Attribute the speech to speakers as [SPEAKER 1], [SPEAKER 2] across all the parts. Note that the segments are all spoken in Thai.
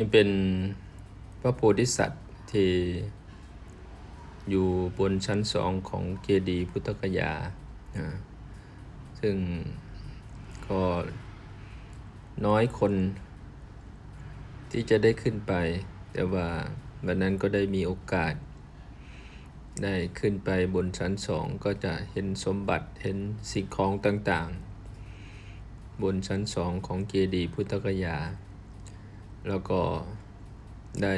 [SPEAKER 1] นี่เป็นพระโพธิสัตว์ที่อยู่บนชั้นสองของเจดีย์พุทธกยานะซึ่งก็น้อยคนที่จะได้ขึ้นไป แต่ว่าวันนั้นก็ได้มีโอกาส ได้ขึ้นไปบนชั้นสองก็จะเห็นสมบัติเห็นสิ่งของต่างๆ บนชั้นสองของเจดีย์พุทธกยา แล้วก็ได้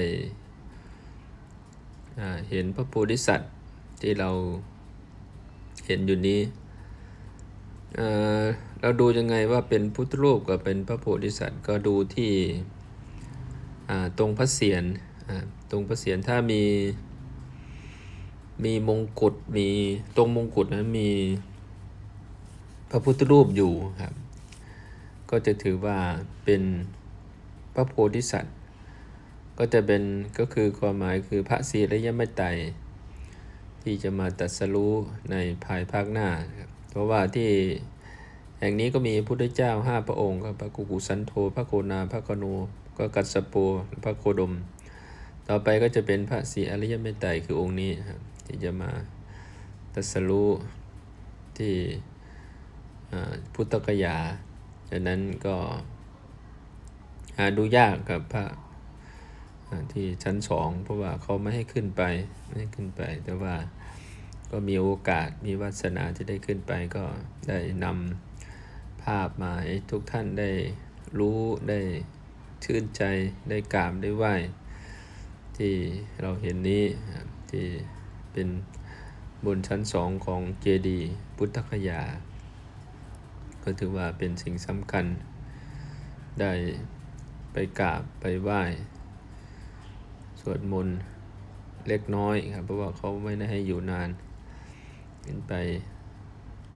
[SPEAKER 1] เห็นพระโพธิสัตว์ที่เราเห็นอยู่นี้เราดูยังไงว่าเป็นพุทธรูปกับเป็นพระโพธิสัตว์ก็ดูที่ตรงพระเศียรตรงพระเศียรถ้ามีมีมงกุฎมีตรงมงกุฎนั้นมีพระพุทธรูปอยู่ครับ ก็จะถือว่าเป็น พระโพธิสัตว์ ก็จะเป็นก็คือความหมายคือพระศีระยะไม่ไตที่จะมาตรัสรู้ในภายภาคหน้า เพราะว่าที่แห่งนี้ก็มีพุทธเจ้าห้าพระองค์ก็พระกุกุสันโธพระโกนาพระกนูก็กัสสโปพระโคดม ต่อไปก็จะเป็นพระศรีอริยเมตไตรคือองค์นี้ครับที่จะมาตัสรู้ที่พุทธกยาดังนั้นก็าดูยากกับพระที่ชั้นสองเพราะว่าเขาไม่ให้ขึ้นไปไม่ให้ขึ้นไป แต่ว่าก็มีโอกาสมีวาสนาที่ได้ขึ้นไปก็ได้นำภาพมาให้ทุกท่านได้รู้ได้ชื่นใจได้กราบได้ไหว้ที่เราเห็นนี้ที่เป็นบนชั้นสองของเจดีย์พุทธคยา ก็ถือว่าเป็นสิ่งสำคัญได้ ไปกราบไปไหว้ สวดมนต์เล็กน้อยครับ เพราะว่าเขาไม่ได้ให้อยู่นานขึ้นไป